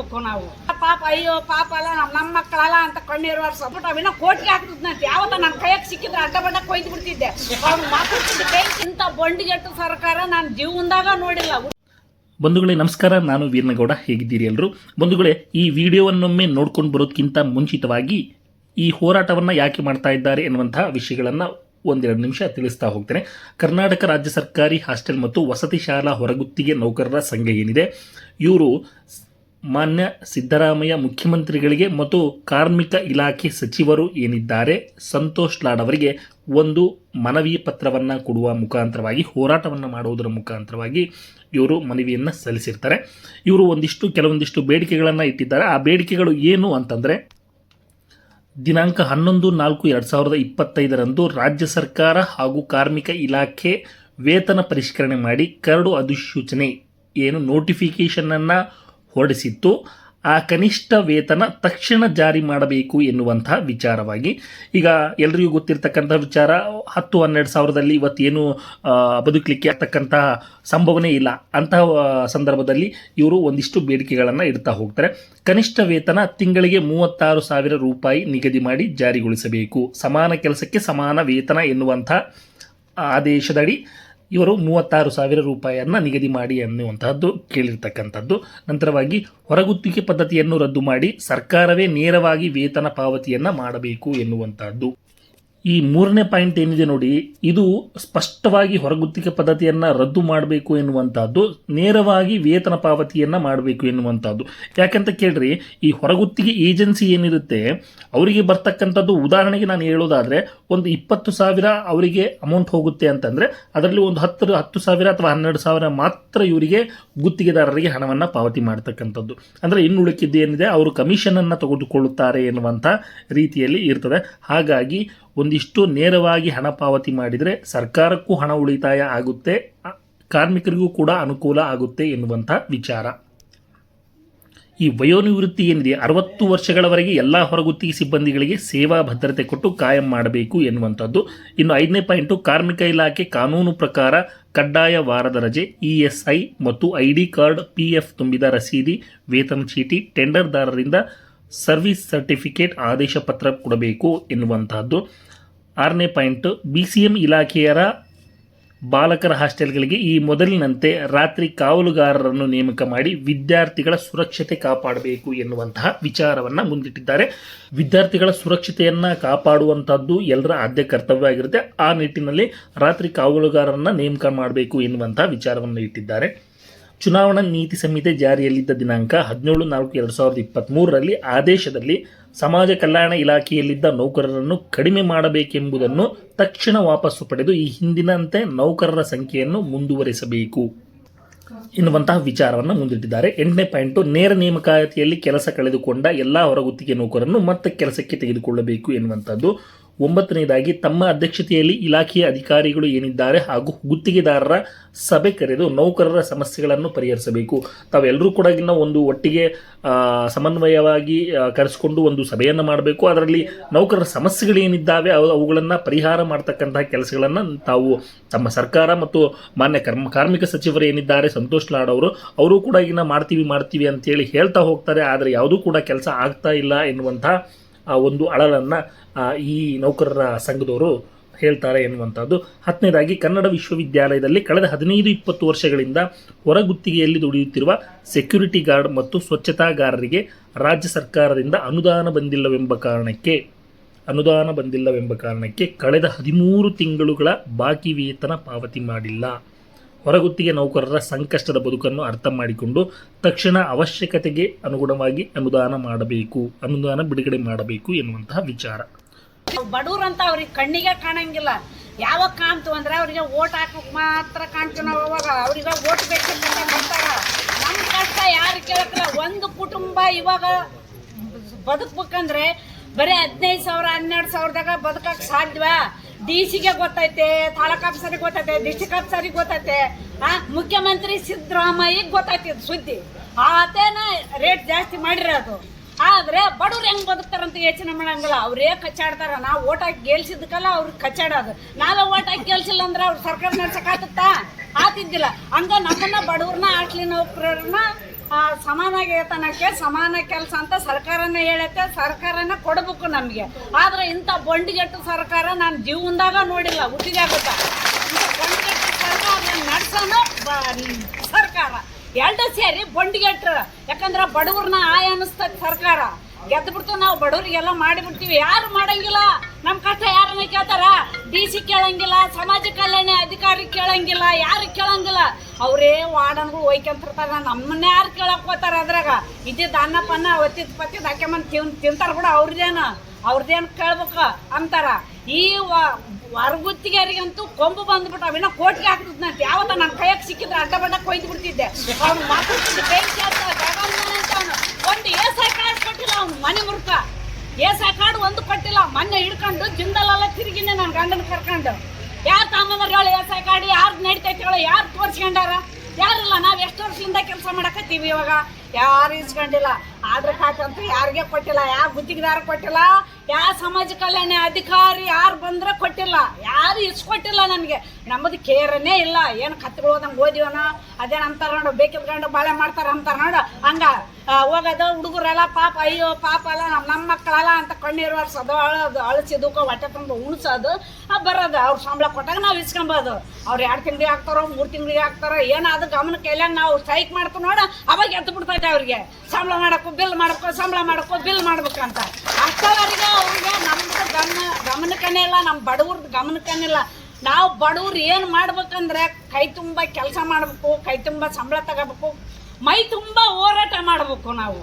ಮಾಡ್ಕೋಬೇಕು ನಾವು. ಪಾಪ, ಅಯ್ಯೋ, ಪಾಪ ಅಲ್ಲ ನಮ್ಮ ನಮ್ಮ ಮಕ್ಕಳಲ್ಲ ಅಂತ ಕಣ್ಣೀರು ಸಪೋರ್ಟ್ ಅವಿನ ಕೋಟಿಗೆ ಹಾಕ್ತಿದ್ನಂತೆ ಯಾವತ್ತ ನನ್ನ ಕೈಯಾಗ ಸಿಕ್ಕಿದ್ರೆ ಅಡ್ಡ ಬಡ್ಡ ಕೊಯ್ದು ಬಿಡ್ತಿದ್ದೆ. ಅವ್ನು ಮಾತಾಡ್ತಿದ್ದ ಇಂಥ ಬೊಂಡಿಗೆಟ್ಟು ಸರ್ಕಾರ ನಾನು ಜೀವನದಾಗ ನೋಡಿಲ್ಲ. ಬಂಧುಗಳೇ, ನಮಸ್ಕಾರ. ನಾನು ವೀರನಗೌಡ. ಹೇಗಿದ್ದೀರಿ ಎಲ್ಲರೂ ಬಂಧುಗಳೇ, ಈ ವಿಡಿಯೋವನ್ನೊಮ್ಮೆ ನೋಡ್ಕೊಂಡು ಬರೋದಕ್ಕಿಂತ ಮುಂಚಿತವಾಗಿ ಈ ಹೋರಾಟವನ್ನು ಯಾಕೆ ಮಾಡ್ತಾ ಇದ್ದಾರೆ ಎನ್ನುವಂತಹ ವಿಷಯಗಳನ್ನು ಒಂದೆರಡು ನಿಮಿಷ ತಿಳಿಸ್ತಾ ಹೋಗ್ತೇನೆ. ಕರ್ನಾಟಕ ರಾಜ್ಯ ಸರ್ಕಾರಿ ಹಾಸ್ಟೆಲ್ ಮತ್ತು ವಸತಿ ಶಾಲಾ ಹೊರಗುತ್ತಿಗೆ ನೌಕರರ ಸಂಘ ಏನಿದೆ? ಇವರು ಮಾನ್ಯ ಸಿದ್ದರಾಮಯ್ಯ ಮುಖ್ಯಮಂತ್ರಿಗಳಿಗೆ ಮತ್ತು ಕಾರ್ಮಿಕ ಇಲಾಖೆ ಸಚಿವರು ಏನಿದ್ದಾರೆ, ಸಂತೋಷ್ ಲಾಡ್ ಅವರಿಗೆ ಒಂದು ಮನವಿ ಪತ್ರವನ್ನು ಕೊಡುವ ಮುಖಾಂತರವಾಗಿ, ಹೋರಾಟವನ್ನು ಮಾಡುವುದರ ಮುಖಾಂತರವಾಗಿ ಇವರು ಮನವಿಯನ್ನು ಸಲ್ಲಿಸಿರ್ತಾರೆ. ಇವರು ಒಂದಿಷ್ಟು ಕೆಲವೊಂದಿಷ್ಟು ಬೇಡಿಕೆಗಳನ್ನು ಇಟ್ಟಿದ್ದಾರೆ. ಆ ಬೇಡಿಕೆಗಳು ಏನು ಅಂತಂದರೆ, ದಿನಾಂಕ ಹನ್ನೊಂದು ನಾಲ್ಕು ಎರಡು ಸಾವಿರದ ಇಪ್ಪತ್ತೈದರಂದು ರಾಜ್ಯ ಸರ್ಕಾರ ಹಾಗೂ ಕಾರ್ಮಿಕ ಇಲಾಖೆ ವೇತನ ಪರಿಷ್ಕರಣೆ ಮಾಡಿ ಕರಡು ಅಧಿಸೂಚನೆ ಏನು ನೋಟಿಫಿಕೇಷನನ್ನು ಹೊರಡಿಸಿತ್ತು. ಆ ಕನಿಷ್ಠ ವೇತನ ತಕ್ಷಣ ಜಾರಿ ಮಾಡಬೇಕು ಎನ್ನುವಂತಹ ವಿಚಾರವಾಗಿ. ಈಗ ಎಲ್ರಿಗೂ ಗೊತ್ತಿರತಕ್ಕಂಥ ವಿಚಾರ, ಹತ್ತು ಹನ್ನೆರಡು ಸಾವಿರದಲ್ಲಿ ಇವತ್ತೇನು ಬದುಕಲಿಕ್ಕೆ ಆಗ್ತಕ್ಕಂತಹ ಸಂಭವನೇ ಇಲ್ಲ. ಅಂತಹ ಸಂದರ್ಭದಲ್ಲಿ ಇವರು ಒಂದಿಷ್ಟು ಬೇಡಿಕೆಗಳನ್ನು ಇಡ್ತಾ ಹೋಗ್ತಾರೆ. ಕನಿಷ್ಠ ವೇತನ ತಿಂಗಳಿಗೆ ಮೂವತ್ತಾರು ಸಾವಿರ ರೂಪಾಯಿ ನಿಗದಿ ಮಾಡಿ ಜಾರಿಗೊಳಿಸಬೇಕು. ಸಮಾನ ಕೆಲಸಕ್ಕೆ ಸಮಾನ ವೇತನ ಎನ್ನುವಂಥ ಆದೇಶದಡಿ ಇವರು ಮೂವತ್ತಾರು ಸಾವಿರ ರೂಪಾಯಿಯನ್ನು ನಿಗದಿ ಮಾಡಿ ಅನ್ನುವಂತಹದ್ದು ಕೇಳಿರ್ತಕ್ಕಂಥದ್ದು. ನಂತರವಾಗಿ ಹೊರಗುತ್ತಿಗೆ ಪದ್ಧತಿಯನ್ನು ರದ್ದು ಮಾಡಿ ಸರ್ಕಾರವೇ ನೇರವಾಗಿ ವೇತನ ಪಾವತಿಯನ್ನು ಮಾಡಬೇಕು ಎನ್ನುವಂತಹದ್ದು. ಈ ಮೂರನೇ ಪಾಯಿಂಟ್ ಏನಿದೆ ನೋಡಿ, ಇದು ಸ್ಪಷ್ಟವಾಗಿ ಹೊರಗುತ್ತಿಗೆ ಪದ್ಧತಿಯನ್ನು ರದ್ದು ಮಾಡಬೇಕು ಎನ್ನುವಂಥದ್ದು ನೇರವಾಗಿ ವೇತನ ಪಾವತಿಯನ್ನು ಮಾಡಬೇಕು ಎನ್ನುವಂಥದ್ದು ಯಾಕಂತ ಕೇಳ್ರಿ, ಈ ಹೊರಗುತ್ತಿಗೆ ಏಜೆನ್ಸಿ ಏನಿರುತ್ತೆ, ಅವರಿಗೆ ಬರ್ತಕ್ಕಂಥದ್ದು ಉದಾಹರಣೆಗೆ ನಾನು ಹೇಳೋದಾದರೆ, ಒಂದು ಇಪ್ಪತ್ತು ಸಾವಿರ ಅವರಿಗೆ ಅಮೌಂಟ್ ಹೋಗುತ್ತೆ ಅಂತಂದರೆ, ಅದರಲ್ಲಿ ಒಂದು ಹತ್ತು ಹತ್ತು ಸಾವಿರ ಅಥವಾ ಹನ್ನೆರಡು ಸಾವಿರ ಮಾತ್ರ ಇವರಿಗೆ ಗುತ್ತಿಗೆದಾರರಿಗೆ ಹಣವನ್ನು ಪಾವತಿ ಮಾಡ್ತಕ್ಕಂಥದ್ದು. ಅಂದರೆ ಇನ್ನು ಉಳಿಕಿದ್ದು ಏನಿದೆ, ಅವರು ಕಮಿಷನನ್ನು ತೆಗೆದುಕೊಳ್ಳುತ್ತಾರೆ ಎನ್ನುವಂಥ ರೀತಿಯಲ್ಲಿ ಇರ್ತದೆ. ಹಾಗಾಗಿ ಒಂದಿಷ್ಟು ನೇರವಾಗಿ ಹಣ ಪಾವತಿ ಮಾಡಿದರೆ ಸರ್ಕಾರಕ್ಕೂ ಹಣ ಉಳಿತಾಯ ಆಗುತ್ತೆ, ಕಾರ್ಮಿಕರಿಗೂ ಕೂಡ ಅನುಕೂಲ ಆಗುತ್ತೆ ಎನ್ನುವಂಥ ವಿಚಾರ. ಈ ವಯೋನಿವೃತ್ತಿ ಏನಿದೆ, ಅರವತ್ತು ವರ್ಷಗಳವರೆಗೆ ಎಲ್ಲ ಹೊರಗುತ್ತಿಗೆ ಸಿಬ್ಬಂದಿಗಳಿಗೆ ಸೇವಾ ಭದ್ರತೆ ಕೊಟ್ಟು ಕಾಯಂ ಮಾಡಬೇಕು ಎನ್ನುವಂಥದ್ದು. ಇನ್ನು ಐದನೇ ಪಾಯಿಂಟು, ಕಾರ್ಮಿಕ ಇಲಾಖೆ ಕಾನೂನು ಪ್ರಕಾರ ಕಡ್ಡಾಯ ವಾರದ ರಜೆ, ಇ ಎಸ್ ಐ ಮತ್ತು I D card, P F ತುಂಬಿದ ರಸೀದಿ, ವೇತನ ಚೀಟಿ, ಟೆಂಡರ್ದಾರರಿಂದ ಸರ್ವಿಸ್ ಸರ್ಟಿಫಿಕೇಟ್ ಆದೇಶ ಪತ್ರ ಕೊಡಬೇಕು ಎನ್ನುವಂತಹದ್ದು ಆರನೇ ಪಾಯಿಂಟ್, ಬಿ ಸಿ ಎಂ ಇಲಾಖೆಯರ ಬಾಲಕರ ಹಾಸ್ಟೆಲ್ಗಳಿಗೆ ಈ ಮೊದಲಿನಂತೆ ರಾತ್ರಿ ಕಾವಲುಗಾರರನ್ನು ನೇಮಕ ಮಾಡಿ ವಿದ್ಯಾರ್ಥಿಗಳ ಸುರಕ್ಷತೆ ಕಾಪಾಡಬೇಕು ಎನ್ನುವಂತಹ ವಿಚಾರವನ್ನು ಮುಂದಿಟ್ಟಿದ್ದಾರೆ. ವಿದ್ಯಾರ್ಥಿಗಳ ಸುರಕ್ಷತೆಯನ್ನು ಕಾಪಾಡುವಂಥದ್ದು ಎಲ್ಲರ ಆದ್ಯ ಕರ್ತವ್ಯ ಆಗಿರುತ್ತೆ ಆ ನಿಟ್ಟಿನಲ್ಲಿ ರಾತ್ರಿ ಕಾವಲುಗಾರರನ್ನು ನೇಮಕ ಮಾಡಬೇಕು ಎನ್ನುವಂತಹ ವಿಚಾರವನ್ನು ಇಟ್ಟಿದ್ದಾರೆ. ಚುನಾವಣಾ ನೀತಿ ಸಂಹಿತೆ ಜಾರಿಯಲ್ಲಿದ್ದ ದಿನಾಂಕ ಹದಿನೇಳು ನಾಲ್ಕು ಎರಡು ಸಾವಿರದ ಇಪ್ಪತ್ತ್ಮೂರರಲ್ಲಿ ಆದೇಶದಲ್ಲಿ ಸಮಾಜ ಕಲ್ಯಾಣ ಇಲಾಖೆಯಲ್ಲಿದ್ದ ನೌಕರರನ್ನು ಕಡಿಮೆ ಮಾಡಬೇಕೆಂಬುದನ್ನು ತಕ್ಷಣ ವಾಪಸ್ಸು ಪಡೆದು ಈ ಹಿಂದಿನಂತೆ ನೌಕರರ ಸಂಖ್ಯೆಯನ್ನು ಮುಂದುವರಿಸಬೇಕು. ಎನ್ನುವಂತಹ ವಿಚಾರವನ್ನು ಮುಂದಿಟ್ಟಿದ್ದಾರೆ. ಎಂಟನೇ ಪಾಯಿಂಟು, ನೇರ ನೇಮಕಾತಿಯಲ್ಲಿ ಕೆಲಸ ಕಳೆದುಕೊಂಡ ಎಲ್ಲ ಹೊರಗುತ್ತಿಗೆ ನೌಕರನ್ನು ಮತ್ತೆ ಕೆಲಸಕ್ಕೆ ತೆಗೆದುಕೊಳ್ಳಬೇಕು ಎನ್ನುವಂಥದ್ದು. ಒಂಬತ್ತನೇದಾಗಿ ತಮ್ಮ ಅಧ್ಯಕ್ಷತೆಯಲ್ಲಿ ಇಲಾಖೆಯ ಅಧಿಕಾರಿಗಳು ಏನಿದ್ದಾರೆ ಹಾಗೂ ಗುತ್ತಿಗೆದಾರರ ಸಭೆ ಕರೆದು ನೌಕರರ ಸಮಸ್ಯೆಗಳನ್ನು ಪರಿಹರಿಸಬೇಕು. ತಾವೆಲ್ಲರೂ ಕೂಡ ಇನ್ನು ಒಂದು ಒಟ್ಟಿಗೆ ಸಮನ್ವಯವಾಗಿ ಕರೆಸಿಕೊಂಡು ಒಂದು ಸಭೆಯನ್ನು ಮಾಡಬೇಕು. ಅದರಲ್ಲಿ ನೌಕರರ ಸಮಸ್ಯೆಗಳೇನಿದ್ದಾವೆ ಅವು, ಅವುಗಳನ್ನು ಪರಿಹಾರ ಮಾಡ್ತಕ್ಕಂತಹ ಕೆಲಸಗಳನ್ನು ತಾವು ತಮ್ಮ ಸರ್ಕಾರ ಮತ್ತು ಮಾನ್ಯ ಕರ್ಮ, ಕಾರ್ಮಿಕ ಸಚಿವರು ಏನಿದ್ದಾರೆ, ಸಂತೋಷ್ ಲಾಡ್ ಅವರು ಅವರು ಕೂಡ ಇನ್ನು ಮಾಡ್ತೀವಿ ಮಾಡ್ತೀವಿ ಅಂತೇಳಿ ಹೇಳ್ತಾ ಹೋಗ್ತಾರೆ. ಆದರೆ ಯಾವುದೂ ಕೂಡ ಕೆಲಸ ಆಗ್ತಾ ಇಲ್ಲ ಎನ್ನುವಂಥ ಆ ಒಂದು ಅಳಲನ್ನು ಈ ನೌಕರರ ಸಂಘದವರು ಹೇಳ್ತಾರೆ ಎನ್ನುವಂಥದ್ದು. ಹತ್ತನೇದಾಗಿ, ಕನ್ನಡ ವಿಶ್ವವಿದ್ಯಾಲಯದಲ್ಲಿ ಕಳೆದ ಹದಿನೈದು, ಇಪ್ಪತ್ತು ವರ್ಷಗಳಿಂದ ಹೊರಗುತ್ತಿಗೆಯಲ್ಲಿ ದುಡಿಯುತ್ತಿರುವ ಸೆಕ್ಯೂರಿಟಿ ಗಾರ್ಡ್ ಮತ್ತು ಸ್ವಚ್ಛತಾಗಾರರಿಗೆ ರಾಜ್ಯ ಸರ್ಕಾರದಿಂದ ಅನುದಾನ ಬಂದಿಲ್ಲವೆಂಬ ಕಾರಣಕ್ಕೆ, ಅನುದಾನ ಬಂದಿಲ್ಲವೆಂಬ ಕಾರಣಕ್ಕೆ ಕಳೆದ ಹದಿಮೂರು ತಿಂಗಳುಗಳ ಬಾಕಿ ವೇತನ ಪಾವತಿ ಮಾಡಿಲ್ಲ. ಹೊರಗುತ್ತಿಗೆ ನೌಕರರ ಸಂಕಷ್ಟದ ಬದುಕನ್ನು ಅರ್ಥ ಮಾಡಿಕೊಂಡು ತಕ್ಷಣ ಅವಶ್ಯಕತೆಗೆ ಅನುಗುಣವಾಗಿ ಅನುದಾನ ಮಾಡಬೇಕು, ಅನುದಾನ ಬಿಡುಗಡೆ ಮಾಡಬೇಕು ಎನ್ನುವಂತಹ ವಿಚಾರ. ಬಡವ್ರು ಅಂತ ಅವ್ರಿಗೆ ಕಣ್ಣಿಗೆ ಕಾಣಂಗಿಲ್ಲ. ಯಾವಾಗ ಕಾಣ್ತು ಅಂದ್ರೆ ಅವ್ರಿಗೆ ಓಟ್ ಹಾಕಕ್ ಮಾತ್ರ ಕಾಣ್ತೀವಿ ನಾವು ಅವಾಗ. ಅವ್ರಿಗೆ ಓಟ್ ನಮ್ ನಮ್ಮ ಕಷ್ಟ ಯಾರು ಕೇಳಕ್ಕಿಲ್ಲ ಒಂದು ಕುಟುಂಬ ಇವಾಗ ಬದುಕ್ಬೇಕಂದ್ರೆ ಬರೀ ಹದಿನೈದು ಸಾವಿರ, ಹನ್ನೆರಡು ಸಾವಿರದಾಗ ಬದುಕಕ್ಕೆ ಸಾಧ್ಯವಾ ಡಿ ಸಿಗೆ ಗೊತ್ತೈತೆ, ತಾಲೂಕ್ ಆಫೀಸರಿಗೆ ಗೊತ್ತೈತೆ ಡಿಸ್ಟಿಕ್ ಆಫೀಸರಿಗೆ ಗೊತ್ತೈತೆ, ಆ? ಮುಖ್ಯಮಂತ್ರಿ ಸಿದ್ದರಾಮಯ್ಯಗೆ ಗೊತ್ತೈತಿ ಸುದ್ದಿ. ಆತೇನ ರೇಟ್ ಜಾಸ್ತಿ ಮಾಡಿರೋದು ಆದ್ರೆ ಬಡವ್ರು ಹೆಂಗ್ ಬದುಕ್ತಾರಂತ ಯೋಚನೆ ಮಾಡಂಗಿಲ್ಲ. ಅವ್ರೇ ಕಚ್ಚಾಡ್ತಾರ. ನಾವು ಓಟ್ ಹಾಕಿ ಗೆಲ್ಸಿದ್ಕಲ್ಲ ಅವ್ರಿಗೆ ಕಚ್ಚಾಡೋದು. ನಾವೇ ಓಟ್ ಹಾಕಿ ಗೆಲ್ಸಿಲ್ಲ ಅಂದ್ರೆ ಅವ್ರು ಸರ್ಕಾರ ನಡ್ಸಕ್ ಆತಿದ್ದಿಲ್ಲ ಹಂಗ ನಮ್ಮನ್ನ ಬಡವ್ರನ್ನ ಆಟ್ಲಿ ನೌಕರರನ್ನ ಆ, ಸಮಾನ ಕೆಲಸ ಅಂತ ಸರ್ಕಾರನೇ ಹೇಳುತ್ತೆ ಸರ್ಕಾರನ ಕೊಡಬೇಕು ನಮಗೆ. ಆದ್ರೆ ಇಂಥ ಬೊಂಡಿಗೆಟ್ಟು ಸರ್ಕಾರ ನಾನು ಜೀವನದಾಗ ನೋಡಿಲ್ಲ ಹುಟ್ಟಿದಾಗುತ್ತ ಇಂಥ ಬೊಂಡಿಗೆಟ್ಟು ಸರ್ಕಾರ ನಡ್ಸೋನು ಸರ್ಕಾರ. ಎರಡು ಸೇರಿ ಬೊಂಡಿಗೆಟ್ರ. ಯಾಕಂದ್ರೆ ಬಡವ್ರನ್ನ ಆಯ ಅನ್ನಿಸ್ತದೆ ಸರ್ಕಾರ. ಗೆದ್ದು ನಾವು ಬಡವರಿಗೆಲ್ಲ ಮಾಡಿಬಿಡ್ತೀವಿ. ಯಾರು ಮಾಡಂಗಿಲ್ಲ? ನಮ್ಮ ಕಷ್ಟ ಯಾರನ್ನ ಕೇಳ್ತಾರ? ಡಿ ಸಿ ಕೇಳಂಗಿಲ್ಲ, ಸಮಾಜ ಕಲ್ಯಾಣ ಅಧಿಕಾರಿ ಕೇಳಂಗಿಲ್ಲ, ಯಾರು ಕೇಳಂಗಿಲ್ಲ? ಅವರೇ ವಾರ್ಡನ್ಗಳು ಒಯ್ಕೊಂತಿರ್ತಾರ ನಮ್ಮನ್ನ ಯಾರು ಕೇಳಕ್ ಹೋತಾರ ಅದ್ರಾಗ? ಇದ್ದಿದ್ದು ಅನ್ನ, ಪನ್ನ ಒತ್ತಿದ್ ಹಾಕ್ಯಮನ್ ತಿನ್, ತಿಂತಾರ ಕೂಡ ಅವ್ರದೇನು. ಅವ್ರದ್ದೇನು ಕೇಳ್ಬೇಕು ಅಂತಾರ. ಈ ವರ್ಗುತ್ತಿಗೆಯರಿಗಂತೂ ಕೊಂಬು ಬಂದ್ಬಿಟ್ಟು. ಅವಿನ ಕೋಟಿಗೆ ಹಾಕ್ತಿದ್ನಂತೆ. ಯಾವತ್ತ ನನ್ನ ಕೈಯಾಗ ಸಿಕ್ಕಿದ್ರೆ ಅಡ್ಡ ಬಡ್ಡ ಕೊಯ್ದು ಬಿಡ್ತಿದ್ದೆ. ಅವ್ನು ಮಾತಾಡ್ತಿದ್ದ ಬೆಂಕಿ ಹತ್ತ ಜಗನ್ಮೋಹನ್ ಅಂತ ಅವ್ನು. ಒಂದು ಏಸೈ ಕಾರ್ಡ್ ಕೊಟ್ಟಿಲ್ಲ ಅವ್ನು ಮನೆ ಮುರುಕ ಏಸ ಕಾರ್ಡ್ ಒಂದು ಕೊಟ್ಟಿಲ್ಲ ಮೊನ್ನೆ ಹಿಡ್ಕೊಂಡು ಜಿಂದಲೆಲ್ಲ ತಿರುಗಿನೇ ನನ್ನ ಗಂಡನ ಕರ್ಕೊಂಡು. ಯಾರು ತಾಂಬಂದ್ರೆ ಹೇಳಿ, ಏಸ ಕಾಡಿ, ಯಾರು ನಡಿತೈತಿ ಹೇಳಿ, ಯಾರು ತೋರಿಸ್ಕೊಂಡಾರ? ಯಾರಿಲ್ಲ, ನಾವು ಎಷ್ಟು ವರ್ಷದಿಂದ ಕೆಲಸ ಮಾಡಕತ್ತೀವಿ ಇವಾಗ? ಯಾರು ಇಸ್ಕೊಂಡಿಲ್ಲ ಕಾರ್ಡ್ ಅಂತೂ ಯಾರಿಗೆ ಕೊಟ್ಟಿಲ್ಲ, ಯಾವ ಗುತ್ತಿಗೆದಾರ ಕೊಟ್ಟಿಲ್ಲ, ಯಾವ ಸಮಾಜ ಕಲ್ಯಾಣ ಅಧಿಕಾರಿ ಯಾರು ಬಂದ್ರೆ ಕೊಟ್ಟಿಲ್ಲ. ಯಾರು ಇಸ್ಕೊಟ್ಟಿಲ್ಲ ನನಗೆ. ನಮ್ಮದು ಕೇರನೇ ಇಲ್ಲ. ಏನು ಕತ್ಗಳು ಹೋದಂಗೆ ಓದಿವನ? ಅಂತಾರ ನೋಡು ಬೇಕಿದ್ಕೊಂಡು ಬಾಳೆ ಮಾಡ್ತಾರ ಅಂತಾರ ನೋಡು, ಹಂಗ. ಹೋಗೋದು ಹುಡುಗರೆಲ್ಲ ಪಾಪ, ಅಯ್ಯೋ, ಪಾಪ ಅಲ್ಲ ನಮ್ಮ ನಮ್ಮ ಮಕ್ಕಳಲ್ಲ ಅಂತ ಕಣ್ಣೀರು ಒರ್ಸೋದು ಅಳೋದು ಅಳಿಸಿದಕ್ಕೆ ಹೊಟ್ಟೆ ತುಂಬ ಉಣ್ಸೋದು ಬರೋದು, ಅವ್ರ ಸಂಬಳ ಕೊಟ್ಟಾಗ ನಾವು ಇಸ್ಕೊಂಬೋದು. ಅವ್ರು ಎರಡು ತಿಂಗಳಿಗೆ ಹಾಕ್ತಾರೋ, ಮೂರು ತಿಂಗಳಿಗೆ ಹಾಕ್ತಾರೋ, ಏನಾದ್ರು ಗಮನ ಇಲ್ಲ ನಾವು ಸ್ಟ್ರೈಕ್ ಮಾಡ್ತೀವಿ ನೋಡ, ಅವಾಗ ಎದ್ದು ಬಿಡ್ತೈತೆ ಅವ್ರಿಗೆ. ಸಂಬಳ ಮಾಡೋಕ್ಕೂ ಬಿಲ್ ಮಾಡೋಕ್ಕೂ, ಸಂಬಳ ಮಾಡೋಕ್ಕೂ ಬಿಲ್ ಮಾಡ್ಬೇಕಂತ. ಅಷ್ಟವರೆಗೆ ಅವ್ರಿಗೆ ನಮ್ದು ಗಮನ, ಗಮನಕ್ಕನೇ ಇಲ್ಲ ನಮ್ಮ ಬಡವ್ರದ್ದು ಗಮನಕ್ಕನೇ ಇಲ್ಲ. ನಾವು ಬಡವ್ರು ಏನು ಮಾಡ್ಬೇಕಂದ್ರೆ ಕೈ ತುಂಬ ಕೆಲಸ ಮಾಡಬೇಕು, ಕೈ ತುಂಬ ಸಂಬಳ ತಗೋಬೇಕು ಮೈ ತುಂಬ ಹೋರಾಟ ಮಾಡಬೇಕು ನಾವು.